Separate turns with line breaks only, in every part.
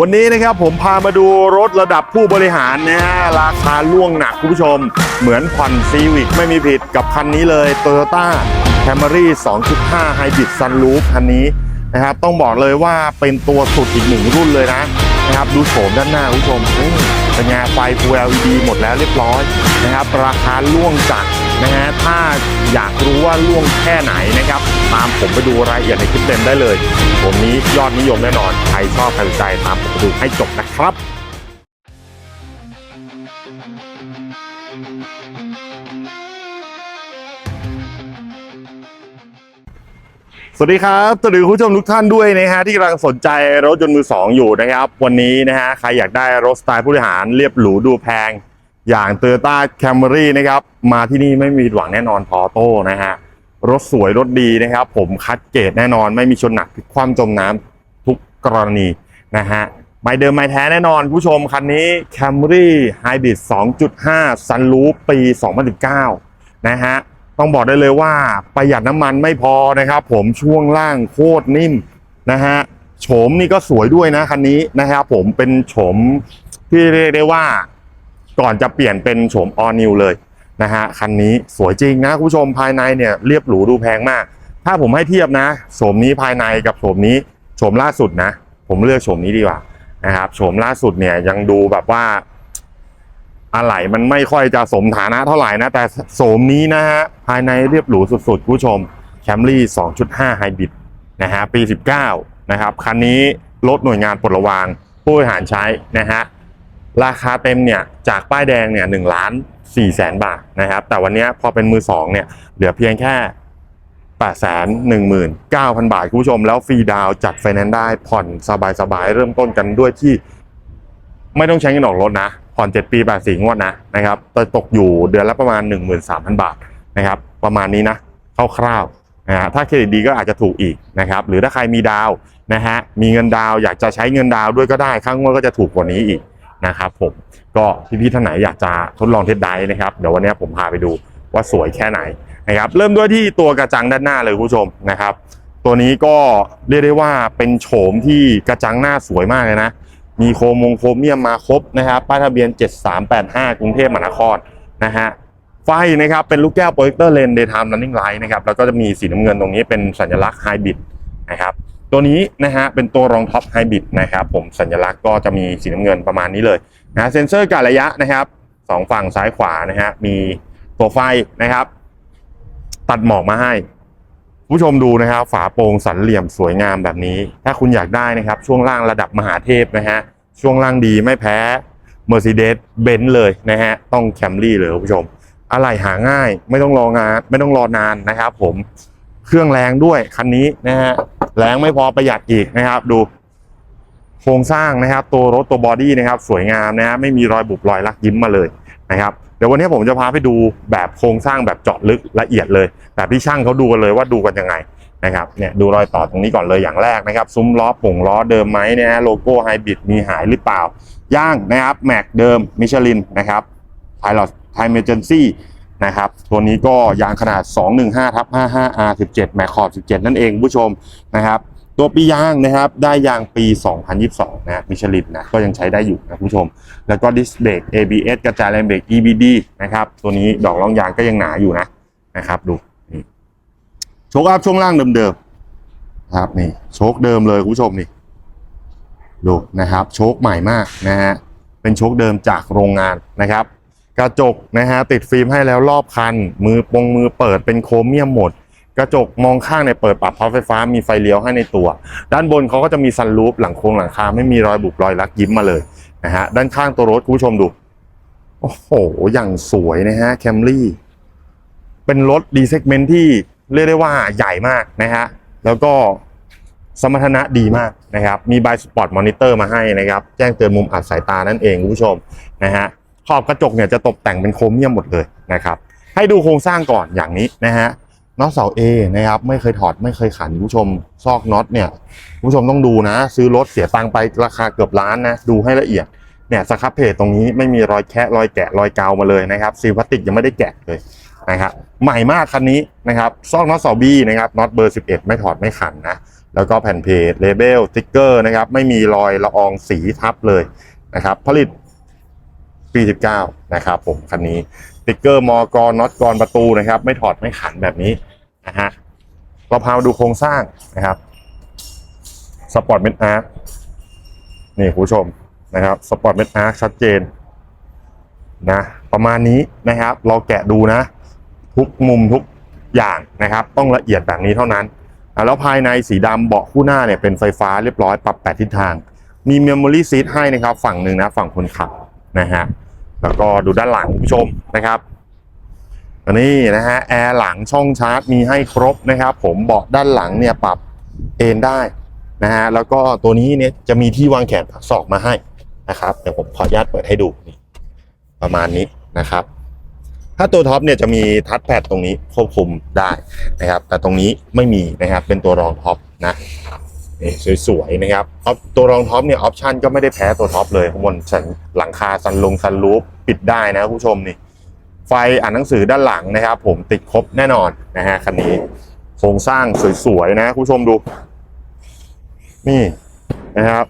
วันนี้นะครับผมพามาดูรถระดับผู้บริหารนะฮะราคาล่วงหนักคุณผู้ชม เหมือนผ่อนซีวิกไม่มีผิดกับคันนี้เลย Toyota Camry 2.5 Hybrid Sunroof คันนี้นะครับต้องบอกเลยว่าเป็นตัวสุดอีกหนึ่งรุ่นเลยนะนะครับดูโฉมด้านหน้าคุณผู้ชมเป็นไงไฟ Full LED หมดแล้วเรียบร้อยนะครับราคาล่วงจัด นะฮะถ้าอยากรู้ว่าล่วงแค่ไหนนะครับ ตามผมไปดูรายละเอียดในคลิปเต็มได้เลย ผมนี้ยอดนิยมแน่นอน ใครชอบใครสนใจตามผมไปดูให้จบนะครับสวัสดีครับสวัสดีคุณผู้ชมทุกท่านด้วยนะฮะที่กำลังสนใจรถยนต์มือสองอยู่นะครับ วันนี้นะฮะใครอยากได้รถสไตล์ผู้บริหารเรียบหรูดูแพง อย่าง Toyota Camry นะครับ มาที่นี่ไม่มีหวังแน่นอนพอโต้นะฮะ รถสวยรถดีนะครับ ผมคัดเกรดแน่นอน ไม่มีชนหนักพลิกคว่ำจมน้ำทุกกรณีนะฮะไม่เดิมไม่แท้แน่นอนผู้ชม คันนี้ Camry Hybrid 2.5 Sunroof ปี 2019 นะฮะ ต้องบอกได้เลยว่าประหยัดน้ำมันไม่พอนะครับ ผมช่วงล่างโคตรนิ่มนะฮะโฉมนี่ก็สวยด้วยนะคันนี้นะครับผมเป็นโฉมที่เรียกได้ว่า ก่อนจะเปลี่ยนเป็นโฉม all new เลยนะฮะคันนี้สวยจริงนะคุณผู้ชมภายในเนี่ยเรียบหรูดูแพงมาก ถ้าผมให้เทียบนะโฉมนี้ภายในกับโฉมนี้โฉมล่าสุดนะ ผมเลือกโฉมนี้ดีกว่านะครับโฉมล่าสุดเนี่ยยังดูแบบว่าอะไหล่มันไม่ค่อยจะสมฐานะเท่าไหร่นะ แต่โสมนี้นะฮะ ภายในเรียบหรูสุดๆ ผู้ชม Camry 2.5 Hybrid นะฮะ ปี 19 นะครับ คันนี้รถหน่วยงานปลดระวาง ผู้บริหารใช้นะฮะ ราคาเต็มเนี่ยจากป้ายแดงเนี่ย1ล้าน4แสนบาทนะครับ แต่วันนี้พอเป็นมือ2เนี่ยเหลือเพียงแค่8 1 9 0 0 0 บาท คุณผู้ชม แล้วฟรีดาวจัดไฟแนนซ์ได้ผ่อนสบายๆ เริ่มต้นกันด้วยที่ ไม่ต้องใช้เงินออกรถนะ ผ่อน 7 ปี8สีงวดนะนะครับจะตกอยู่เดือนละประมาณ 13,000 บาทนะครับ ประมาณนี้นะคร่าวๆนะฮะถ้าเครดิตดีก็อาจจะถูกอีกนะครับ หรือถ้าใครมีดาวนะฮะมีเงินดาวอยากจะใช้เงินดาวด้วยก็ได้ข้างงวดก็จะถูกกว่านี้อีก นะครับผมก็พี่ๆท่านไหนอยากจะทดลองเทสไดนะครับเดี๋ยววันนี้ผมพาไปดูว่าสวยแค่ไหนนะครับเริ่มด้วยที่ตัวกระจังด้านหน้าเลยคุณผู้ชมนะครับ ตัวนี้ก็เรียกได้ว่าเป็นโฉมที่กระจังหน้าสวยมากเลยนะ มีโครมงโครเมียมมาครบนะครับป้ายทะเบียน 7385 กรุงเทพมหานครนะฮะไฟนะครับเป็นลูกแก้วโปรเจคเตอร์เลน daytime running light นะครับแล้วก็จะมีสีน้ำเงินตรงนี้เป็นสัญลักษณ์ไฮบริดนะครับ ตัวนี้นะฮะเป็นตัวรองท็อปไฮบริดนะครับผมสัญลักษณ์ก็จะมีสีน้ำเงินประมาณนี้เลยนะเซ็นเซอร์การระยะนะครับสองฝั่งซ้ายขวานะฮะมีตัวไฟนะครับ ตัดหมอกมาให้ ผู้ชมดูนะครับ ฝาโปร่งสันเหลี่ยมสวยงามแบบนี้ ถ้าคุณอยากได้นะครับ ช่วงล่างระดับมหาเทพนะฮะช่วงล่างดีไม่แพ้ Mercedes Benz เลยนะฮะต้อง Camry เลยคุณผู้ชม อะไรหาง่ายไม่ต้องรองานไม่ต้องรอนานนะครับผม เครื่องแรงด้วยคันนี้นะฮะแรงไม่พอประหยัดอีกนะครับ ดู โครงสร้างนะครับ ตัวรถตัวบอดี้นะครับ สวยงามนะฮะไม่มีรอยบุบรอยลักยิ้มมาเลยนะครับเดี๋ยววันนี้ผมจะพาไปดูแบบโครงสร้างแบบเจาะลึกละเอียดเลย แบบที่ช่างเขาดูกันเลยว่าดูกันยังไงนะครับเนี่ยดูรอยต่อตรงนี้ก่อนเลยอย่างแรกนะครับ ซุ้มล้อผงล้อเดิมไหมเนี่ยฮะโลโก้ไฮบริดมีหายหรือเปล่าย่างนะครับแม็กเดิมมิชลินนะครับไพลอตไทเมเจนซี่ นะครับ ตัวนี้ก็ยางขนาด 215ทับ 55R17 แมคขอบ 17 นั่นเองผู้ชมนะครับ ตัวปียางนะครับ ได้ยางปี 2022 นะมิชลินนะ ก็ยังใช้ได้อยู่นะผู้ชม แล้วก็ดิสเบรก ABS กระจายแรงเบรก EBD นะครับ ตัวนี้ดอกรองยางก็ยังหนาอยู่นะนะครับ ดูนี่โชคอัพช่วงล่างเดิมๆครับนี่โชคเดิมเลยคุณผู้ชมนี่ดูนะครับ โชคใหม่มากนะฮะเป็นโชคเดิมจากโรงงานนะครับ กระจกนะฮะติดฟิล์มให้แล้วรอบคัน มือปงมือเปิดเป็นโครเมียมหมด กระจกมองข้างเนี่ยเปิดปรับพับไฟฟ้ามีไฟเลี้ยวให้ในตัว ด้านบนเขาก็จะมีซันรูฟหลังโครงหลังคาไม่มีรอยบุบรอยลักยิ้มมาเลยนะฮะด้านข้างตัวรถคุณผู้ชมดูโอ้โหอย่างสวยนะฮะแคมรี่เป็นรถดีเซกเมนต์ที่เรียกได้ว่าใหญ่มากนะฮะแล้วก็สมรรถนะดีมากนะครับ มีบายสปอร์ตมอนิเตอร์มาให้นะครับ แจ้งเตือนมุมอัดสายตานั่นเองคุณผู้ชมนะฮะ ขอบกระจกเนี่ยจะตกแต่งเป็นโครเมียมหมดเลยนะครับให้ดูโครงสร้างก่อนอย่างนี้นะฮะน็อตเสา A นะครับไม่เคยถอดไม่เคยขันคุณผู้ชมซอกน็อตเนี่ยคุณผู้ชมต้องดูนะ ซื้อรถเสียตังค์ไปราคาเกือบล้านนะดูให้ละเอียดเนี่ยสครับเพจตรงนี้ไม่มีรอยแคะรอยแกะรอยกาวมาเลยนะครับซีพลาสติกยังไม่ได้แกะเลยนะครับใหม่มากคันนี้นะครับซอกน็อตเสา B นะครับน็อตเบอร์ 11 ไม่ถอดไม่ขันนะแล้วก็แผ่นเพจเลเบลสติ๊กเกอร์นะครับไม่มีรอยละอองสีทับเลยนะครับผลิต ปี 19 นะครับผมคันนี้ติ๊กเกอร์มอกรน็อตกรประตูนะครับ ไม่ถอดไม่ขันแบบนี้นะฮะเราพามาดูโครงสร้างนะครับสปอร์ตเมนอาร์นี่คุณผู้ชมนะครับสปอร์ตเมนอาร์ชัดเจนนะประมาณนี้นะครับ เราแกะดูนะ ทุกมุมทุกอย่างนะครับ ต้องละเอียดแบบนี้เท่านั้น แล้วภายในสีดำเบาะคู่หน้าเนี่ยเป็นไฟฟ้าเรียบร้อยปรับแปดทิศทาง มีเมมโมรี่ซีทให้นะครับ ฝั่งหนึ่งนะ ฝั่งคนขับนะฮะ แล้วก็ดูด้านหลังคุณผู้ชมนะครับอันนี้นะฮะแอร์หลังช่องชาร์จมีให้ครบนะครับ ผมเบาะด้านหลังเนี่ยปรับเอนได้นะฮะแล้วก็ตัวนี้เนี่ยจะมีที่วางแขนพักศอกมาให้นะครับเดี๋ยวผมขออนุญาตเปิดให้ดูนี่ประมาณนี้นะครับ ถ้าตัวท็อปเนี่ยจะมีทัชแพดตรงนี้ควบคุมได้นะครับ แต่ตรงนี้ไม่มีนะครับเป็นตัวรองท็อปนะ นี่สวยๆนะครับตัวรองท็อปเนี่ยออปชันก็ไม่ได้แพ้ตัวท็อปเลยข้างบนสันหลังคาซันลงซันรูปปิดได้นะคุณผู้ชมนี่ ไฟอ่านหนังสือด้านหลังนะครับ ผมติดครบแน่นอนนะฮะคันนี้โครงสร้างสวยๆนะคุณผู้ชมดู นี่นะครับ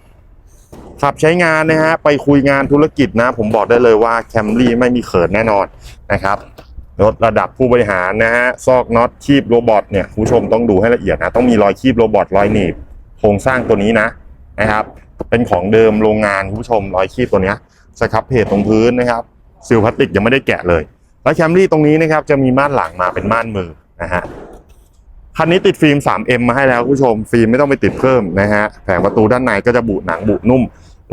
ขับใช้งานนะฮะไปคุยงานธุรกิจนะ ผมบอกได้เลยว่าแคมรี่ไม่มีเขินแน่นอนนะครับรถระดับผู้บริหารนะฮะซอกน็อตคีบโรบอทเนี่ยคุณผู้ชมต้องดูให้ละเอียดนะ ต้องมีรอยคีบโรบอทรอยหนีบ โครงสร้างตัวนี้นะนะครับ เป็นของเดิมโรงงานคุณผู้ชมรอยคีบตัวเนี้ยสครับเพจตรงพื้นนะครับซิลพลาสติกยังไม่ได้แกะเลย แล้วแคมรี่ตรงนี้นะครับจะมีม่านหลังมาเป็นม่านมือนะฮะคันนี้ติดฟิล์ม 3M มาให้แล้วคุณผู้ชม ฟิล์มไม่ต้องไปติดเพิ่มนะฮะแผงประตูด้านในก็จะบุหนังบุนุ่ม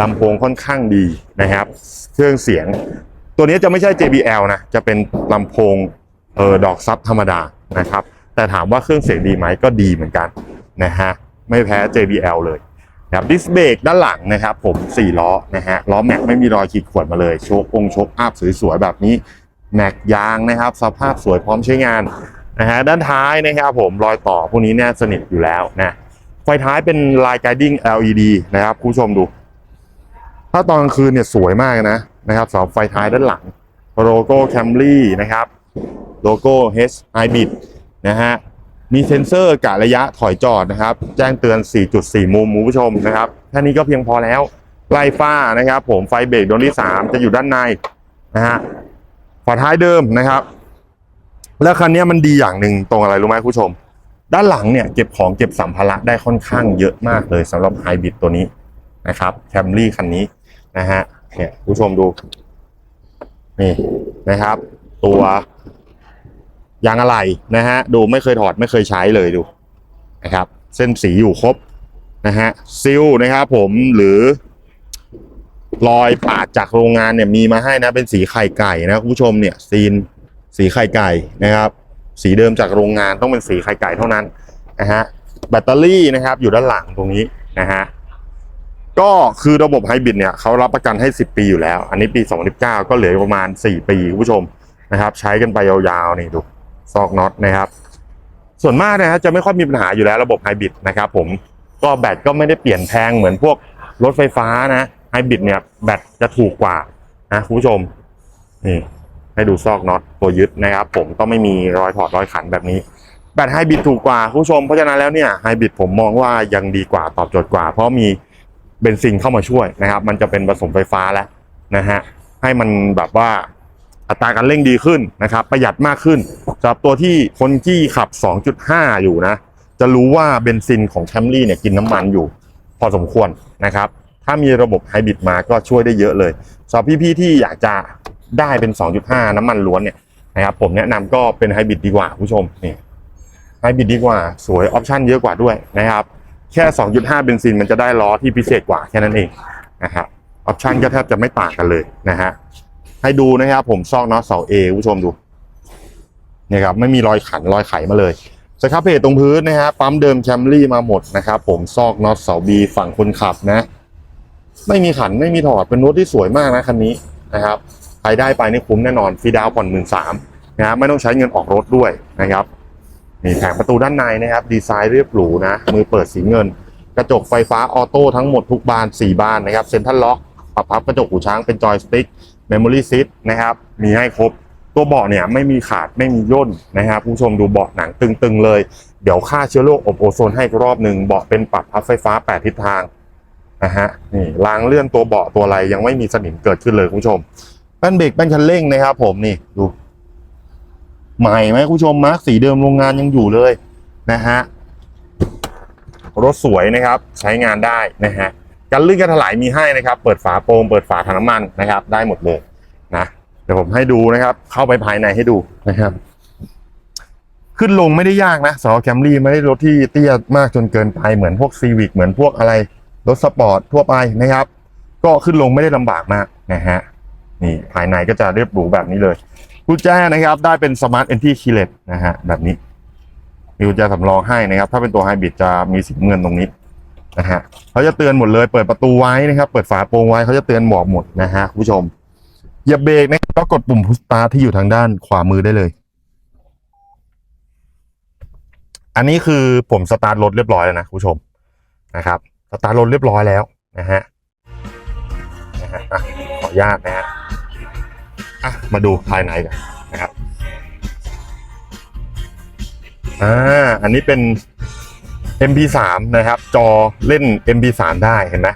ลำโพงค่อนข้างดีนะครับ เครื่องเสียง ตัวนี้จะไม่ใช่ JBL นะ จะเป็นลำโพงเออดอกซับธรรมดานะครับ แต่ถามว่าเครื่องเสียงดีไหมก็ดีเหมือนกันนะฮะ ไม่แพ้ JBL เลยครับดิสเบรกด้านหลังนะครับผม 4 ล้อนะฮะล้อแม็กไม่มีรอยขีดข่วนมาเลยโชคองโชคอัพสวยๆแบบนี้แม็กยางนะครับ สภาพสวยพร้อมใช้งานนะฮะด้านท้ายนะครับผมรอยต่อพวกนี้เนี่ยสนิทอยู่แล้วนะไฟท้ายเป็นลาย guiding LED นะครับคุณผู้ชมดู ถ้าตอนกลางคืนเนี่ยสวยมากนะนะครับสำหรับไฟท้ายด้านหลังโลโก้ Camry นะครับโลโก้ H Hybrid นะฮะ มีเซ็นเซอร์กะระยะถอยจอดนะครับ แจ้งเตือน 4.4 มุมคุณผู้ชมนะครับแค่นี้ก็เพียงพอแล้วไล่ฟ้านะครับ ผมไฟเบรกดวงที่ 3 จะอยู่ด้านในนะฮะฝาท้ายเดิมนะครับ แล้วคันนี้มันดีอย่างหนึ่งตรงอะไรรู้ไหมคุณผู้ชม ด้านหลังเนี่ยเก็บของเก็บสัมภาระได้ค่อนข้างเยอะมากเลยสำหรับไฮบริดตัวนี้นะครับแคมรี่คันนี้นะฮะเนี่ยคุณผู้ชมดูนี่นะครับ ตัว ยางอะไหล่นะฮะดูไม่เคยถอดไม่เคยใช้เลยดูนะครับเส้นสีอยู่ครบนะฮะซิลนะครับผมหรือรอยปาดจากโรงงานเนี่ยมีมาให้นะเป็นสีไข่ไก่นะคุณผู้ชมเนี่ยซีนสีไข่ไก่นะครับ สีเดิมจากโรงงานต้องเป็นสีไข่ไก่เท่านั้นนะฮะแบตเตอรี่นะครับอยู่ด้านหลังตรงนี้นะฮะก็คือระบบไฮบริดเนี่ยเขารับประกันให้ 10 ปีอยู่แล้ว อันนี้ปี 2019 ก็เหลือประมาณ 4 ปีคุณผู้ชมนะครับ ใช้กันไปยาวๆนี่ดู ซอกน็อตนะครับ ส่วนมากนะฮะจะไม่ค่อยมีปัญหาอยู่แล้วระบบไฮบริดนะครับผมก็แบตก็ไม่ได้เปลี่ยนแพงเหมือนพวกรถไฟฟ้านะไฮบริดเนี่ยแบตจะถูกกว่านะคุณผู้ชมนี่ให้ดูซอกน็อตตัวยึดนะครับผมต้องไม่มีรอยถอดรอยขันแบบนี้แบตไฮบริดถูกกว่าคุณผู้ชมเพราะฉะนั้นแล้วเนี่ยไฮบริดผมมองว่ายังดีกว่าตอบโจทย์กว่า เพราะมีเบนซินเข้ามาช่วยนะครับ มันจะเป็นผสมไฟฟ้าแล้วนะฮะให้มันแบบว่า อัตราการเร่งดีขึ้นนะครับ ประหยัดมากขึ้นสำหรับตัวที่คนที่ขับ 2.5 อยู่นะ จะรู้ว่าเบนซินของแคมรี่เนี่ยกินน้ำมันอยู่ พอสมควรนะครับ ถ้ามีระบบไฮบริดมาก็ช่วยได้เยอะเลยสำหรับพี่ๆที่อยากจะได้เป็น 2.5 น้ำมันล้วนเนี่ยนะครับผมแนะนำก็เป็นไฮบริดดีกว่าผู้ชมนี่ไฮบริดดีกว่าสวยออปชั่นเยอะกว่าด้วยนะครับแค่ 2.5 เบนซินมันจะได้ล้อที่พิเศษกว่าแค่นั้นเองนะครับออปชั่นก็แทบจะไม่ต่างกันเลยนะฮะ ให้ดูนะครับผมซอกน็อตเสา A ผู้ชมดูนี่ครับไม่มีรอยขันรอยไขมาเลยสครับเพจตรงพื้นนะฮะปั๊มเดิมแคมรี่มาหมดนะครับผมซอกน็อตเสา B ฝั่งคนขับนะ ไม่มีขันไม่มีถอดเป็นรถที่สวยมากนะคันนี้นะครับใครได้ไปนี่คุ้มแน่นอนฟรีดาวผ่อนหมื่นสามนะฮะไม่ต้องใช้เงินออกรถด้วยนะครับมีแผงประตูด้านในนะครับ ดีไซน์เรียบหรูนะ มือเปิดสีเงิน กระจกไฟฟ้าออโต้ทั้งหมดทุกบาน 4 บานนะครับเซ็นทรัลล็อก ปรับพับกระจกหูช้างเป็นจอยสติ๊กเมมโมรี่ซิทนะครับมีให้ครบตัวเบาะเนี่ยไม่มีขาดไม่มีย่นนะครับผู้ชมดูเบาะหนังตึงๆเลย เดี๋ยวฆ่าเชื้อโรคอบโอโซนให้รอบหนึ่งเบาะเป็นปรับพับไฟฟ้า 8 ทิศทางนะฮะนี่รางเลื่อนตัวเบาะตัวอะไรยังไม่มีสนิมเกิดขึ้นเลยคุณผู้ชมแป้นเบรกแป้นคันเร่งนะครับผมนี่ดูใหม่ไหมคุณผู้ชมมาร์กสีเดิมโรงงานยังอยู่เลยนะฮะรถสวยนะครับใช้งานได้นะฮะ กันลื่นกันถลายมีให้นะครับ เปิดฝาโปร่งเปิดฝาถังน้ำมันนะครับ ได้หมดเลยนะเดี๋ยวผมให้ดูนะครับ เข้าไปภายในให้ดูนะครับ ขึ้นลงไม่ได้ยากนะสำหรับแคมรี่ไม่ได้รถที่เตี้ยมากจนเกินไปเหมือนพวกซีวิกเหมือนพวกอะไรรถสปอร์ตทั่วไปนะครับ ก็ขึ้นลงไม่ได้ลำบากมากนะฮะนี่ภายในก็จะเรียบหรูแบบนี้เลยกุญแจนะครับได้เป็นสมาร์ทเอนทีคีเลตนะฮะแบบนี้มีกุญแจสำรองให้นะครับ ถ้าเป็นตัวไฮบริดจะมีสีเงินตรงนี้ นะฮะเขาจะเตือนหมดเลยเปิดประตูไว้นะครับ เปิดฝาโปรงไว้เขาจะเตือนบอกหมดนะฮะคุณผู้ชมอย่าเบรกนะก็กดปุ่มพุชสตาร์ทที่อยู่ทางด้านขวามือได้เลย อันนี้คือผมสตาร์ทรถเรียบร้อยแล้วนะคุณผู้ชมนะครับสตาร์ทรถเรียบร้อยแล้วนะฮะนะฮะขออนุญาตนะฮะอะมาดูภายในกันนะครับอ่าอันนี้เป็น MP3 นะครับ จอเล่น MP3 ได้เห็นไหม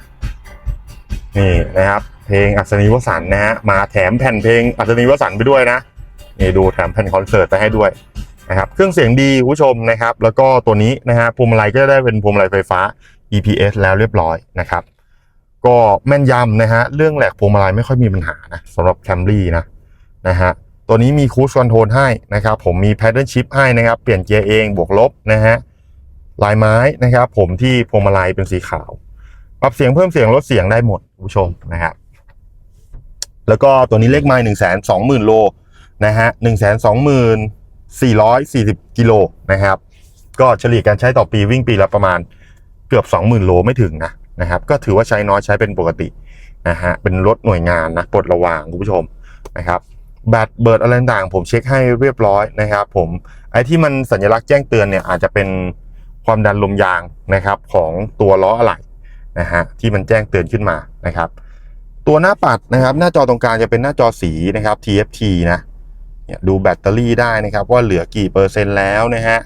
นี่นะครับ เพลงอัศนีวสันนะฮะมาแถมแผ่นเพลงอัศนีวสันไปด้วยนะนี่ดูแถมแผ่นคอนเสิร์ตไปให้ด้วยนะครับเครื่องเสียงดีผู้ชมนะครับ แล้วก็ตัวนี้นะฮะพวงมาลัยก็ได้เป็นพวงมาลัยไฟฟ้า EPS แล้วเรียบร้อยนะครับ ก็แม่นยำนะฮะเรื่องแหลกพวงมาลัยไม่ค่อยมีปัญหานะสำหรับ Camry นะนะฮะตัวนี้มีคูชคอนโทรลให้นะครับ ผมมี Pattern Shift ให้นะครับ เปลี่ยนเกียร์เองบวกลบนะฮะ ลายไม้นะครับ ผมที่พวงมาลัยเป็นสีขาว ปรับเสียงเพิ่มเสียงลดเสียงได้หมดคุณผู้ชมนะครับแล้วก็ตัวนี้เลขไม้หนึ่งแสนสองหมื่นโลนะฮะหนึ่งแสนสองหมื่น440กิโลนะครับ ก็เฉลี่ยการใช้ต่อปีวิ่งปีละประมาณเกือบ20,000โลไม่ถึงนะนะครับ ก็ถือว่าใช้น้อยใช้เป็นปกตินะฮะเป็นรถหน่วยงานนะปลดระวางคุณผู้ชมนะครับแบตเบิร์ดอะไรต่างผมเช็คให้เรียบร้อยนะครับ ผมไอ้ที่มันสัญลักษณ์แจ้งเตือนเนี่ยอาจจะเป็น ความดันลมยางนะครับของตัวล้ออะไหล่นะฮะที่มันแจ้งเตือนขึ้นมานะครับ ตัวหน้าปัดนะครับ หน้าจอตรงกลางจะเป็นหน้าจอสีนะครับ TFT นะเนี่ยดูแบตเตอรี่ได้นะครับ ว่าเหลือกี่เปอร์เซ็นต์แล้วนะฮะ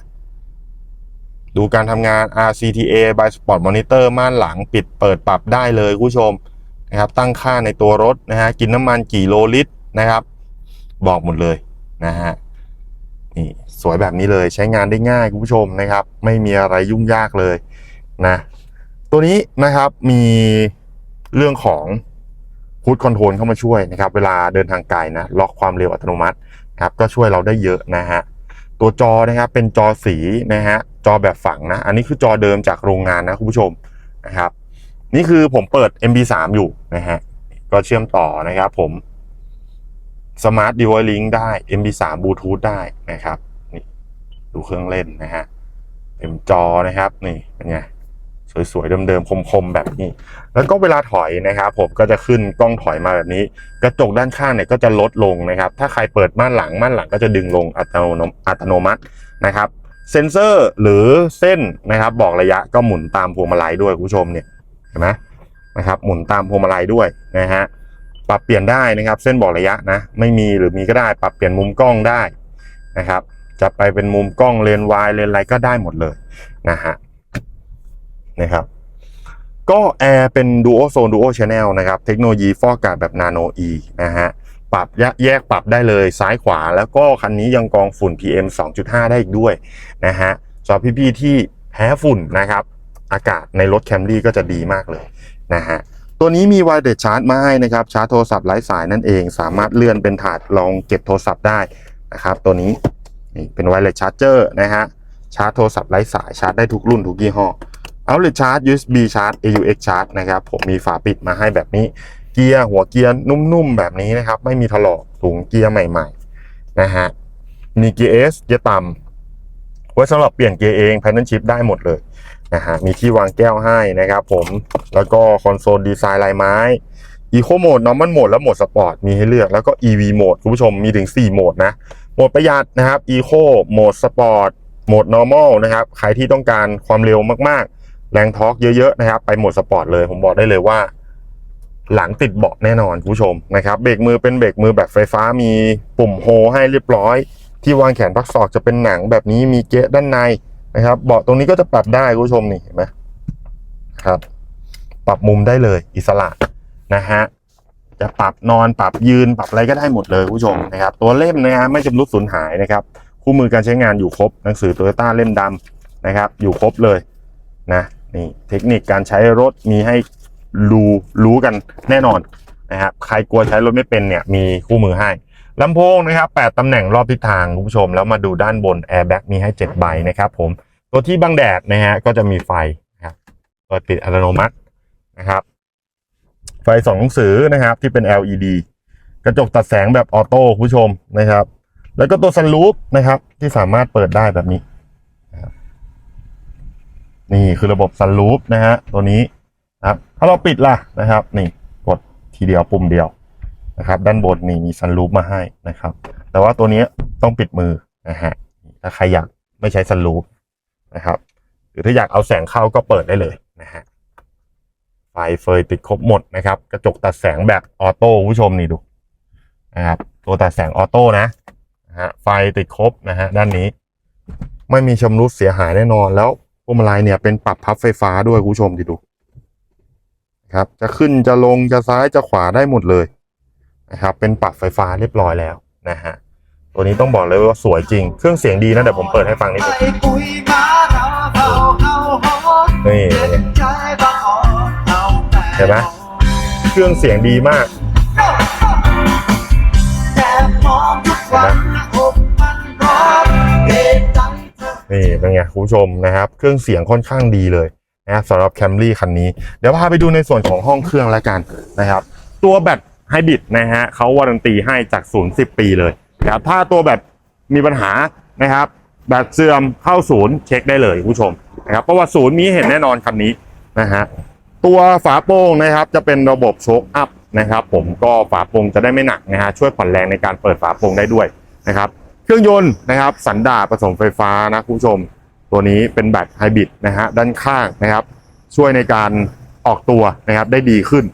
ดูการทำงาน RCTA by Spot Monitor ม่านหลังปิดเปิดปรับได้เลยคุณผู้ชมนะครับ ตั้งค่าในตัวรถนะฮะกินน้ำมันกี่โลลิตรนะครับ บอกหมดเลยนะฮะนี่ สวยแบบนี้เลยใช้งานได้ง่ายคุณผู้ชมนะครับ ไม่มีอะไรยุ่งยากเลยนะตัวนี้นะครับมีเรื่องของคูดคอนโทรลเข้ามาช่วยนะครับ เวลาเดินทางไกลนะล็อกความเร็วอัตโนมัติครับก็ช่วยเราได้เยอะนะฮะตัวจอนะครับเป็นจอสีนะฮะจอแบบฝังนะ อันนี้คือจอเดิมจากโรงงานนะคุณผู้ชมนะครับ นี่คือผมเปิด MB3 อยู่นะฮะก็เชื่อมต่อนะครับผม Smart Device Link ได้ MB3 Bluetooth ได้นะครับ ดูเครื่องเล่นนะฮะเต็มจอนะครับนี่เป็นไงสวยๆเดิมๆคมๆแบบนี้ แล้วก็เวลาถอยนะครับผมก็จะขึ้นกล้องถอยมาแบบนี้ กระจกด้านข้างเนี่ยก็จะลดลงนะครับ ถ้าใครเปิดม่านหลังม่านหลังก็จะดึงลงอัตโนมัติอัตโนมัตินะครับ เซนเซอร์หรือเส้นนะครับ บอกระยะก็หมุนตามพวงมาลัยด้วยคุณผู้ชมเนี่ยเห็นไหมนะครับ หมุนตามพวงมาลัยด้วยนะฮะปรับเปลี่ยนได้นะครับ เส้นบอกระยะนะ ไม่มีหรือมีก็ได้ปรับเปลี่ยนมุมกล้องได้นะครับ จะไปเป็นมุมกล้องเลนวายเลนอะไรก็ได้หมดเลยนะฮะนะครับ ก็แอร์เป็น Duo Zone Duo Channel นะครับ เทคโนโลยีฟอกอากาศแบบ Nano E นะฮะปรับแยกปรับได้เลยซ้ายขวา แล้วก็คันนี้ยังกรองฝุ่น PM 2.5 ได้อีกด้วยนะฮะสำหรับพี่ๆที่แพ้ฝุ่นนะครับ อากาศในรถแคมรี่ก็จะดีมากเลยนะฮะตัวนี้มี Wireless Charge มาให้นะครับ ชาร์จโทรศัพท์ไร้สายนั่นเอง สามารถเลื่อนเป็นถาดรองเก็บโทรศัพท์ได้นะครับ ตัวนี้ นี่เป็น Wireless Charger นะฮะ ชาร์จโทรศัพท์ไร้สายชาร์จได้ทุกรุ่นทุกยี่ห้อ Outlet Charge USB Charge AUX Charge นะครับ ผมมีฝาปิดมาให้แบบนี้ เกียร์หัวเกียร์นุ่มๆ แบบนี้นะครับ ไม่มีถลอกถุงเกียร์ใหม่ๆนะฮะ มีเกียร์ S เกียร์ต่ำไว้สำหรับเปลี่ยนเกียร์เอง Pattern Shift ได้หมดเลยนะฮะ มีที่วางแก้วให้นะครับผม แล้วก็คอนโซลดีไซน์ลายไม้ Eco Mode Normal Mode และโหมด Sport มีให้เลือกแล้วก็ EV Mode คุณผู้ชมมีถึง 4 โหมดนะ โหมดประหยัดนะครับ Eco โหมด Sport โหมด Normal นะครับ ใครที่ต้องการความเร็วมากๆ แรงทอร์กเยอะๆนะครับ ไปโหมด Sport เลย ผมบอกได้เลยว่า หลังติดเบาะแน่นอนคุณผู้ชมนะครับ เบรกมือเป็นเบรกมือแบบไฟฟ้ามีปุ่มโฮให้เรียบร้อย ที่วางแขนพักศอกจะเป็นหนังแบบนี้มีเกะด้านในนะครับ เบาะตรงนี้ก็จะปรับได้คุณผู้ชมนี่เห็นไหมครับ ปรับมุมได้เลยอิสระนะฮะ จะปรับนอนปรับยืนปรับอะไรก็ได้หมดเลยคุณผู้ชมนะครับ ตัวเล่มนะฮะไม่จำรุดสูญหายนะครับ คู่มือการใช้งานอยู่ครบหนังสือโตโยต้าเล่มดำนะครับ อยู่ครบเลยนะนี่เทคนิคการใช้รถมีให้รู้รู้กันแน่นอนนะครับใครกลัวใช้รถไม่เป็นเนี่ยมีคู่มือให้ลำโพงนะครับแปดตำแหน่งรอบทิศทางคุณผู้ชม แล้วมาดูด้านบนแอร์แบ็กมีให้เจ็ดใบนะครับผมตัวที่บังแดดนะฮะก็จะมีไฟนะครับเปิดปิดอัตโนมัตินะครับ ไฟสองหนังสือนะครับ ที่เป็น LED กระจกตัดแสงแบบออโต้คุณผู้ชมนะครับ แล้วก็ตัวซันรูฟนะครับ ที่สามารถเปิดได้แบบนี้ นี่คือระบบซันรูฟนะฮะตัวนี้นะครับถ้าเราปิดล่ะนะครับ นี่กดทีเดียวปุ่มเดียวนะครับ ด้านบนนี่มีซันรูฟมาให้นะครับ แต่ว่าตัวนี้ต้องปิดมือนะฮะถ้าใครอยากไม่ใช้ซันรูฟนะครับ หรือถ้าอยากเอาแสงเข้าก็เปิดได้เลยนะฮะ ไฟเฟยติดครบหมดนะครับ กระจกตัดแสงแบบออโต้ผู้ชมนี่ดูนะครับตัวตัดแสงออโต้นะนะฮะไฟติดครบนะฮะด้านนี้ ไม่มีชำรุดเสียหายแน่นอนแล้วพวงมาลัยเนี่ยเป็นปรับพับไฟฟ้าด้วยผู้ชมที่ดูครับ จะขึ้นจะลงจะซ้ายจะขวาได้หมดเลยนะครับ เป็นปรับไฟฟ้าเรียบร้อยแล้วนะฮะตัวนี้ต้องบอกเลยว่าสวยจริง เครื่องเสียงดีนะเดี๋ยวผมเปิดให้ฟังนิดนึงนี่
เอาแต่
เห็นไหมเครื่องเสียงดีมาก
แอบมองทุกวันอกมันร้อนเกรงใจเธอ
นี่เป็นไงคุณผู้ชมนะครับ เครื่องเสียงค่อนข้างดีเลยนะครับสำหรับแคมรี่คันนี้ เดี๋ยวพาไปดูในส่วนของห้องเครื่องแล้วกันนะครับ ตัวแบตไฮบริดนะฮะเขาวารันตีให้จากศูนย์สิบปีเลยนะครับถ้าตัวแบตมีปัญหานะครับ แบตเสื่อมเข้าศูนย์เช็คได้เลยคุณผู้ชมนะครับเพราะว่าศูนย์มีเห็นแน่นอนคันนี้นะฮะ ตัวฝาโปร่งนะครับจะเป็นระบบโชคอัพนะครับผมก็ฝาโปร่งจะได้ไม่หนักนะฮะช่วยผ่อนแรงในการเปิดฝาโปร่งได้ด้วยนะครับเครื่องยนต์นะครับสันดาปผสมไฟฟ้านะคุณผู้ชม ตัวนี้เป็นแบตไฮบริดนะฮะด้านข้างนะครับช่วยในการออกตัวนะครับได้ดีขึ้น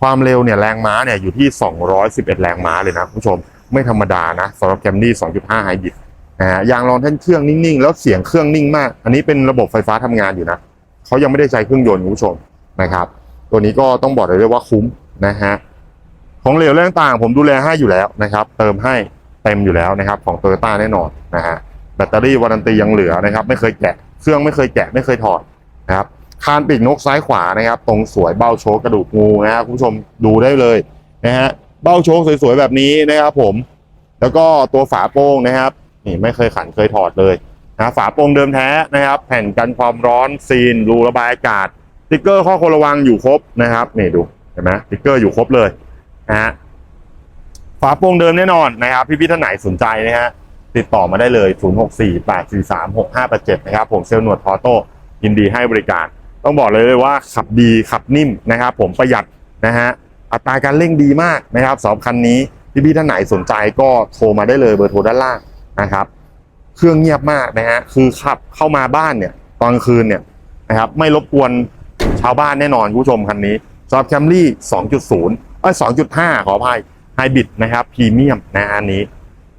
ความเร็วเนี่ยแรงม้าเนี่ยอยู่ที่ 211 แรงม้าเลยนะคุณผู้ชมไม่ธรรมดานะสำหรับแกมนี่2.5ไฮบริดนะฮะยางรองแท่นเครื่องนิ่งๆ แล้วเสียงเครื่องนิ่งมาก อันนี้เป็นระบบไฟฟ้าทำงานอยู่นะเขายังไม่ได้ใช้เครื่องยนต์คุณผู้ชม นะครับ ตัวนี้ก็ต้องบอกเลยว่าคุ้มนะฮะของเหลวเรื่องต่างผมดูแลให้อยู่แล้วนะครับ เติมให้เต็มอยู่แล้วนะครับ ของโตโยต้าแน่นอนนะฮะแบตเตอรี่วารันตียังเหลือนะครับ ไม่เคยแกะเครื่องไม่เคยแกะไม่เคยถอดนะครับคานปีกนกซ้ายขวานะครับ ตรงสวยเบ้าโชกกระดูกงูนะครับคุณผู้ชมดูได้เลยนะฮะเบ้าโชกสวยๆแบบนี้นะครับ ผม แล้วก็ตัวฝาโป้งนะครับนี่ไม่เคยขันเคยถอดเลยนะฝาโปร่งเดิมแท้นะครับ แผ่นกันความร้อนซีนรูระบายอากาศ ติ๊กเกอร์ข้อควรระวังอยู่ครบนะครับนี่ดูเห็นไหมสติ๊กเกอร์อยู่ครบเลยนะฮะฝาโปร่งเดิมแน่นอนนะครับ พี่พี่ท่านไหนสนใจนะฮะติดต่อมาได้เลย 0648436587 นะครับผมเซลล์หนวดพอโต้ยินดีให้บริการ ต้องบอกเลยเลยว่าขับดีขับนิ่มนะครับ ผมประหยัดนะฮะอัตราการเร่งดีมากนะครับสำหรับคันนี้พี่พี่ท่านไหนสนใจก็โทรมาได้เลยเบอร์โทรด้านล่างนะครับเครื่องเงียบมากนะฮะคือขับเข้ามาบ้านเนี่ยตอนกลางคืนเนี่ยนะครับไม่รบกวน ชาวบ้านแน่นอนคุณผู้ชมคันนี้สำหรับแคมรี่2.0เอ้ย2.5 ขออภัยไฮบริดนะครับพรีเมียมนะอันนี้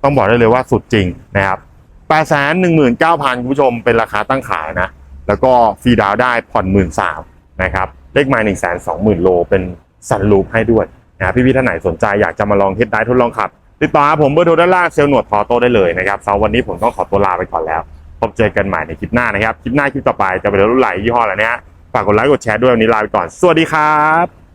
ต้องบอกได้เลยว่าสุดจริงนะครับ8 1 9 0 0 0คุณผู้ชมเป็นราคาตั้งขายนะ แล้วก็ฟรีดาวได้ผ่อน1 3ื่นนะครับเลขหมาย1 2 0 0 0 0 โลเป็นสันลูปให้ด้วยนะครับพี่ท่านไหนสนใจอยากจะมาลองเทสได้ทดลองขับ ติดต่อผมเบอร์โทรด้านล่างเซลล์หนวดพอโต้ได้เลยนะครับสำหรับวันนี้ผมต้องขอตัวลาไปก่อนแล้ว พบเจอกันใหม่ในคลิปหน้านะครับ คลิปหน้าคลิปต่อไปจะเป็นรถไหลยี่ห้ออะไรเนี้ย ฝากกดไลค์กดแชร์ด้วยวันนี้ลาไปก่อน สวัสดีครับ